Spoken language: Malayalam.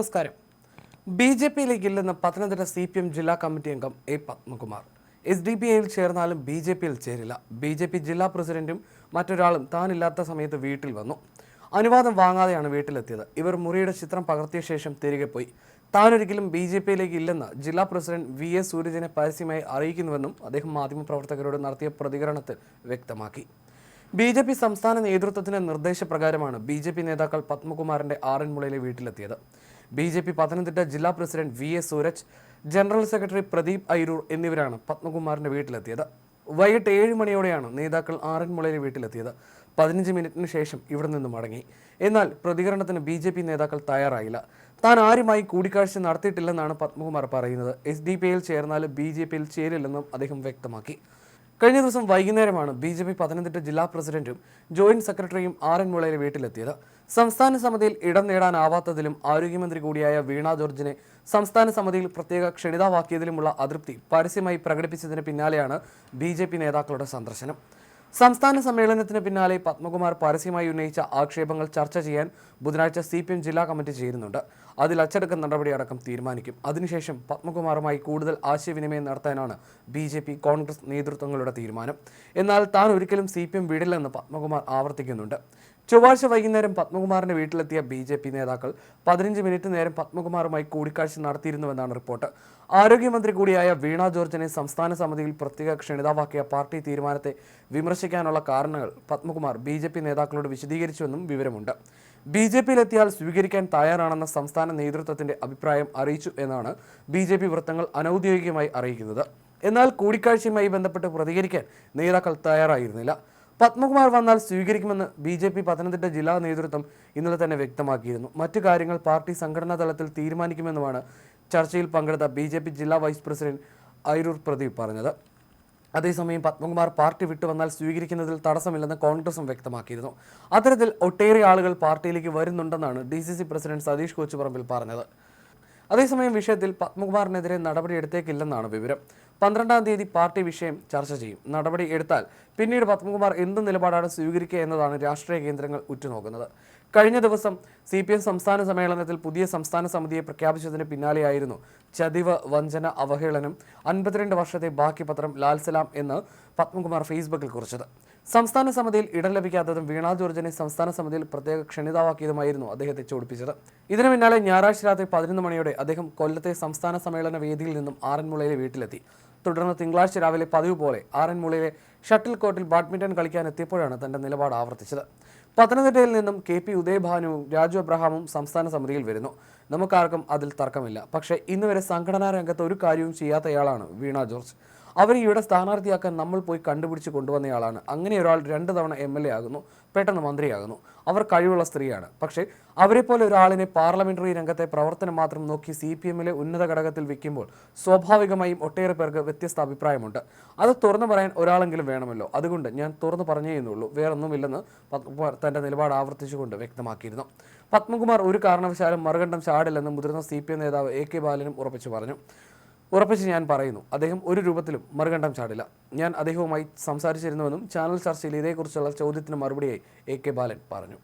നമസ്കാരം. ബി ജെ ഇല്ലെന്ന് പത്തനംതിട്ട സി പി എം ജില്ലാ കമ്മിറ്റി അംഗം A Padmakumar. S D P ഐയിൽ ചേർന്നാലും ബി ജെ പിയിൽ ചേരില്ല. ബി ജെ പി ജില്ലാ പ്രസിഡന്റും മറ്റൊരാളും താനില്ലാത്ത സമയത്ത് വീട്ടിൽ വന്നു. അനുവാദം വാങ്ങാതെയാണ് വീട്ടിലെത്തിയത്. ഇവർ മുറിയുടെ ചിത്രം പകർത്തിയ ശേഷം തിരികെ പോയി. താനൊരിക്കലും ബി ജെ പിയിലേക്ക് ഇല്ലെന്ന് ജില്ലാ പ്രസിഡന്റ് വി എസ് സൂരജിനെ പരസ്യമായി അറിയിക്കുന്നുവെന്നും അദ്ദേഹം മാധ്യമപ്രവർത്തകരോട് നടത്തിയ പ്രതികരണത്തിൽ വ്യക്തമാക്കി. ബി ജെ പി സംസ്ഥാന നേതൃത്വത്തിന്റെ നിർദ്ദേശപ്രകാരമാണ് ബി ജെ പി നേതാക്കൾ പത്മകുമാറിന്റെ ആറന്മുളയിലെ വീട്ടിലെത്തിയത്. ബി ജെ പി പത്തനംതിട്ട ജില്ലാ president V S Sooraj general secretary Pradeep Ayiroor എന്നിവരാണ് പത്മകുമാറിന്റെ വീട്ടിലെത്തിയത്. വൈകിട്ട് ഏഴ് മണിയോടെയാണ് നേതാക്കൾ ആറന്മുളയിലെ വീട്ടിലെത്തിയത്. പതിനഞ്ച് മിനിറ്റിന് ശേഷം ഇവിടെ നിന്ന് മടങ്ങി. എന്നാൽ പ്രതികരണത്തിന് ബി ജെ പി നേതാക്കൾ തയ്യാറായില്ല. താൻ ആരുമായി കൂടിക്കാഴ്ച നടത്തിയിട്ടില്ലെന്നാണ് പത്മകുമാർ പറയുന്നത്. എസ് ഡി പി യിൽ ചേർന്നാലും ബി ജെ പിയിൽ ചേരില്ലെന്നും അദ്ദേഹം വ്യക്തമാക്കി. കഴിഞ്ഞ ദിവസം വൈകുന്നേരമാണ് ബി ജെ പി പത്തനംതിട്ട ജില്ലാ പ്രസിഡന്റും ജോയിന്റ് സെക്രട്ടറിയും ആറന്മുളയിലെ വീട്ടിലെത്തിയത്. സംസ്ഥാന സമിതിയിൽ ഇടം നേടാനാവാത്തതിലും ആരോഗ്യമന്ത്രി കൂടിയായ വീണ ജോർജിനെ സംസ്ഥാന സമിതിയിൽ പ്രത്യേക ക്ഷണിതാവാക്കിയതിലുമുള്ള അതൃപ്തി പരസ്യമായി പ്രകടിപ്പിച്ചതിന് പിന്നാലെയാണ് ബി നേതാക്കളുടെ സന്ദർശനം. സംസ്ഥാന സമ്മേളനത്തിന് പിന്നാലെ പത്മകുമാർ പരസ്യമായി ഉന്നയിച്ച ആക്ഷേപങ്ങൾ ചർച്ച ചെയ്യാൻ ബുധനാഴ്ച സി പി എം ജില്ലാ കമ്മിറ്റി ചേരുന്നുണ്ട്. അതിൽ അച്ചടക്ക നടപടിയടക്കം തീരുമാനിക്കും. അതിനുശേഷം പത്മകുമാറുമായി കൂടുതൽ ആശയവിനിമയം നടത്താനാണ് ബി ജെ പി കോൺഗ്രസ് നേതൃത്വങ്ങളുടെ തീരുമാനം. എന്നാൽ താൻ ഒരിക്കലും സി പി എം വിടില്ലെന്ന് പത്മകുമാർ ആവർത്തിക്കുന്നുണ്ട്. ചൊവ്വാഴ്ച വൈകുന്നേരം പത്മകുമാറിന്റെ വീട്ടിലെത്തിയ ബി ജെ പി നേതാക്കൾ പതിനഞ്ച് മിനിറ്റ് നേരം പത്മകുമാറുമായി കൂടിക്കാഴ്ച നടത്തിയിരുന്നുവെന്നാണ് റിപ്പോർട്ട്. ആരോഗ്യമന്ത്രി കൂടിയായ വീണ ജോർജിനെ സംസ്ഥാന സമിതിയിൽ പ്രത്യേക ക്ഷണിതാവാക്കിയ പാർട്ടി തീരുമാനത്തെ വിമർശിക്കാനുള്ള കാരണങ്ങൾ പത്മകുമാർ ബി ജെ പി നേതാക്കളോട് വിശദീകരിച്ചുവെന്നും വിവരമുണ്ട്. ബി ജെ പിയിലെത്തിയാൽ സ്വീകരിക്കാൻ തയ്യാറാണെന്ന സംസ്ഥാന നേതൃത്വത്തിന്റെ അഭിപ്രായം അറിയിച്ചു എന്നാണ് ബി ജെ പി വൃത്തങ്ങൾ അനൌദ്യോഗികമായി അറിയിക്കുന്നത്. എന്നാൽ കൂടിക്കാഴ്ചയുമായി ബന്ധപ്പെട്ട് പ്രതികരിക്കാൻ നേതാക്കൾ തയ്യാറായിരുന്നില്ല. പത്മകുമാർ വന്നാൽ സ്വീകരിക്കുമെന്ന് ബി ജെ പി പത്തനംതിട്ട ജില്ലാ നേതൃത്വം ഇന്നലെ തന്നെ വ്യക്തമാക്കിയിരുന്നു. മറ്റു കാര്യങ്ങൾ പാർട്ടി സംഘടനാ തലത്തിൽ തീരുമാനിക്കുമെന്നുമാണ് ചർച്ചയിൽ പങ്കെടുത്ത ബി ജെ പി ജില്ലാ വൈസ് പ്രസിഡന്റ് അയരൂർ പ്രദീപ് പറഞ്ഞത്. അതേസമയം പത്മകുമാർ പാർട്ടി വിട്ടുവന്നാൽ സ്വീകരിക്കുന്നതിൽ തടസ്സമില്ലെന്ന് കോൺഗ്രസും വ്യക്തമാക്കിയിരുന്നു. അത്തരത്തിൽ ഒട്ടേറെ ആളുകൾ പാർട്ടിയിലേക്ക് വരുന്നുണ്ടെന്നാണ് D C C president Satheesh Kochuparambil പറഞ്ഞത്. അതേസമയം വിഷയത്തിൽ പത്മകുമാറിനെതിരെ നടപടിയെടുത്തേക്കില്ലെന്നാണ് വിവരം. പന്ത്രണ്ടാം തീയതി പാർട്ടി വിഷയം ചർച്ച ചെയ്യും. നടപടി എടുത്താൽ പിന്നീട് പത്മകുമാർ എന്ത് നിലപാടാണ് സ്വീകരിക്കുക എന്നതാണ് രാഷ്ട്രീയ കേന്ദ്രങ്ങൾ ഉറ്റുനോക്കുന്നത്. കഴിഞ്ഞ ദിവസം സി പി എം സംസ്ഥാന സമ്മേളനത്തിൽ പുതിയ സംസ്ഥാന സമിതിയെ പ്രഖ്യാപിച്ചതിന് പിന്നാലെയായിരുന്നു ചതിവ് വഞ്ചന അവഹേളനം അൻപത്തിരണ്ട് വർഷത്തെ ബാക്കി പത്രം ലാൽസലാം എന്ന് പത്മകുമാർ ഫേസ്ബുക്കിൽ കുറിച്ചത്. സംസ്ഥാന സമിതിയിൽ ഇടം ലഭിക്കാത്തതും വീണ ജോർജിനെ സംസ്ഥാന സമിതിയിൽ പ്രത്യേക ക്ഷണിതാവാക്കിയതുമായിരുന്നു അദ്ദേഹത്തെ ചോടിപ്പിച്ചത്. ഇതിനു പിന്നാലെ ഞായറാഴ്ച രാത്രി പതിനൊന്ന് മണിയോടെ അദ്ദേഹം കൊല്ലത്തെ സംസ്ഥാന സമ്മേളന വേദിയിൽ നിന്നും ആറന്മുളയിലെ വീട്ടിലെത്തി. തുടർന്ന് തിങ്കളാഴ്ച രാവിലെ പതിവ് പോലെ ആറന്മുളയിലെ ഷട്ടിൽ കോർട്ടിൽ ബാഡ്മിന്റൺ കളിക്കാൻ എത്തിയപ്പോഴാണ് തന്റെ നിലപാട് ആവർത്തിച്ചത്. പത്തനംതിട്ടയിൽ നിന്നും കെ പി ഉദയഭാനുവും രാജു അബ്രഹാമും സംസ്ഥാന സമിതിയിൽ വരുന്നു. നമുക്കാർക്കും അതിൽ തർക്കമില്ല. പക്ഷേ ഇന്നുവരെ സംഘടനാ രംഗത്ത് ഒരു കാര്യവും ചെയ്യാത്തയാളാണ് വീണ ജോർജ്. അവരെ ഇവിടെ സ്ഥാനാർത്ഥിയാക്കാൻ നമ്മൾ പോയി കണ്ടുപിടിച്ച് കൊണ്ടുവന്നയാളാണ് അങ്ങനെ ഒരാൾ രണ്ട് തവണ എം എൽ എ ആകുന്നു പെട്ടെന്ന് മന്ത്രിയാകുന്നു. അവർ കഴിവുള്ള സ്ത്രീയാണ്. പക്ഷേ അവരെപ്പോലെ ഒരാളിനെ പാർലമെന്ററി രംഗത്തെ പ്രവർത്തനം മാത്രം നോക്കി സി പി എമ്മിലെ ഉന്നത ഘടകത്തിൽ വെക്കുമ്പോൾ സ്വാഭാവികമായും ഒട്ടേറെ പേർക്ക് വ്യത്യസ്ത അഭിപ്രായമുണ്ട്. അത് തുറന്നു പറയാൻ ഒരാളെങ്കിലും വേണമല്ലോ. അതുകൊണ്ട് ഞാൻ തുറന്നു പറഞ്ഞേ എന്നുള്ളൂ. വേറൊന്നുമില്ലെന്ന് തന്റെ നിലപാട് ആവർത്തിച്ചുകൊണ്ട് വ്യക്തമാക്കിയിരുന്നു. പത്മകുമാർ ഒരു കാരണവശാലും മറുകണ്ഠം ചാടില്ലെന്ന് മുതിർന്ന സി പി എം നേതാവ് എ കെ ബാലനും ഉറപ്പിച്ചു പറഞ്ഞു. ഉറപ്പിച്ച് ഞാൻ പറയുന്നു അദ്ദേഹം ഒരു രൂപത്തിലും മറുകണ്ഠം ചാടില്ല. ഞാൻ അദ്ദേഹവുമായി സംസാരിച്ചിരുന്നുവെന്നും ചാനൽ ചർച്ചയിൽ ഇതേക്കുറിച്ചുള്ള ചോദ്യത്തിന് മറുപടിയായി എ കെ ബാലൻ പറഞ്ഞു.